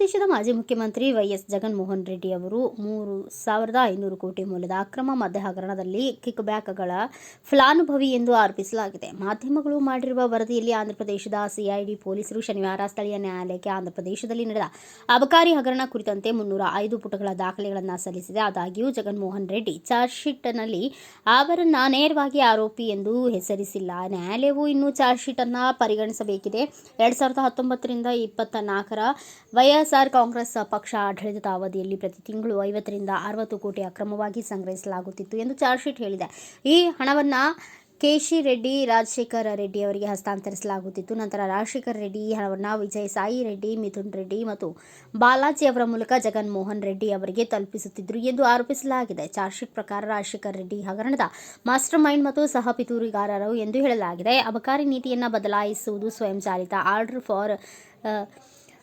ದೇಶದ ಮಾಜಿ ಮುಖ್ಯಮಂತ್ರಿ ವೈಎಸ್ ಜಗನ್ಮೋಹನ್ ರೆಡ್ಡಿ ಅವರು ಮೂರು ಸಾವಿರದ ಐನೂರು ಕೋಟಿ ಮೌಲ್ಯದ ಅಕ್ರಮ ಮದ್ಯ ಹಗರಣದಲ್ಲಿ ಕಿಕ್ ಬ್ಯಾಕ್ಗಳ ಫಲಾನುಭವಿ ಎಂದು ಆರೋಪಿಸಲಾಗಿದೆ. ಮಾಧ್ಯಮಗಳು ಮಾಡಿರುವ ವರದಿಯಲ್ಲಿ ಆಂಧ್ರಪ್ರದೇಶದ ಸಿಐಡಿ ಪೊಲೀಸರು ಶನಿವಾರ ಸ್ಥಳೀಯ ನ್ಯಾಯಾಲಯಕ್ಕೆ ಆಂಧ್ರಪ್ರದೇಶದಲ್ಲಿ ನಡೆದ ಅಬಕಾರಿ ಹಗರಣ ಕುರಿತಂತೆ ಮುನ್ನೂರ ಐದು ಪುಟಗಳ ದಾಖಲೆಗಳನ್ನು ಸಲ್ಲಿಸಿದೆ. ಆದಾಗ್ಯೂ ಜಗನ್ಮೋಹನ್ ರೆಡ್ಡಿ ಚಾರ್ಜ್ ಶೀಟ್ನಲ್ಲಿ ಅವರನ್ನ ನೇರವಾಗಿ ಆರೋಪಿ ಎಂದು ಹೆಸರಿಸಿಲ್ಲ. ನ್ಯಾಯಾಲಯವು ಇನ್ನೂ ಚಾರ್ಜ್ ಶೀಟ್ ಅನ್ನ ಪರಿಗಣಿಸಬೇಕಿದೆ. ಎರಡು ಸಾವಿರದ ಹತ್ತೊಂಬತ್ತರಿಂದ ಇಪ್ಪತ್ತ ನಾಲ್ಕರ ವೈಎಸ್ಆರ್ ಕಾಂಗ್ರೆಸ್ ಪಕ್ಷ ಆಡಳಿತದ ಅವಧಿಯಲ್ಲಿ ಪ್ರತಿ ತಿಂಗಳು ಐವತ್ತರಿಂದ ಅರವತ್ತು ಕೋಟಿ ಅಕ್ರಮವಾಗಿ ಸಂಗ್ರಹಿಸಲಾಗುತ್ತಿತ್ತು ಎಂದು ಚಾರ್ಜ್ ಶೀಟ್ ಹೇಳಿದೆ. ಈ ಹಣವನ್ನ ಕೇಶಿ ರೆಡ್ಡಿ, ರಾಜಶೇಖರ ರೆಡ್ಡಿ ಅವರಿಗೆ ಹಸ್ತಾಂತರಿಸಲಾಗುತ್ತಿತ್ತು. ನಂತರ ರಾಜಶೇಖರ ರೆಡ್ಡಿ ಈ ಹಣವನ್ನು ವಿಜಯ್ ಸಾಯಿ ರೆಡ್ಡಿ, ಮಿಥುನ್ ರೆಡ್ಡಿ ಮತ್ತು ಬಾಲಾಜಿ ಅವರ ಮೂಲಕ ಜಗನ್ಮೋಹನ್ ರೆಡ್ಡಿ ಅವರಿಗೆ ತಲುಪಿಸುತ್ತಿದ್ದರು ಎಂದು ಆರೋಪಿಸಲಾಗಿದೆ. ಚಾರ್ಜ್ ಶೀಟ್ ಪ್ರಕಾರ ರಾಜಶೇಖರ ರೆಡ್ಡಿ ಹಗರಣದ ಮಾಸ್ಟರ್ ಮೈಂಡ್ ಮತ್ತು ಸಹ ಪಿತೂರಿಗಾರರು ಎಂದು ಹೇಳಲಾಗಿದೆ. ಅಬಕಾರಿ ನೀತಿಯನ್ನು ಬದಲಾಯಿಸುವುದು ಸ್ವಯಂಚಾಲಿತ, ಆರ್ಡರ್ ಫಾರ್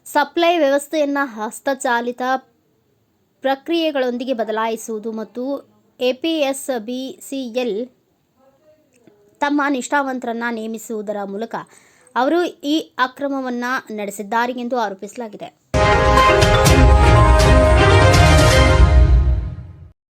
ಸಪ್ಲೈ ವ್ಯವಸ್ಥೆಯನ್ನು ಹಸ್ತಚಾಲಿತ ಪ್ರಕ್ರಿಯೆಗಳೊಂದಿಗೆ ಬದಲಾಯಿಸುವುದು ಮತ್ತು A P S B C L ತಮ್ಮ ನಿಷ್ಠಾವಂತರನ್ನು ನೇಮಿಸುವುದರ ಮೂಲಕ ಅವರು ಈ ಅಕ್ರಮವನ್ನು ನಡೆಸಿದ್ದಾರೆ ಎಂದು ಆರೋಪಿಸಲಾಗಿದೆ.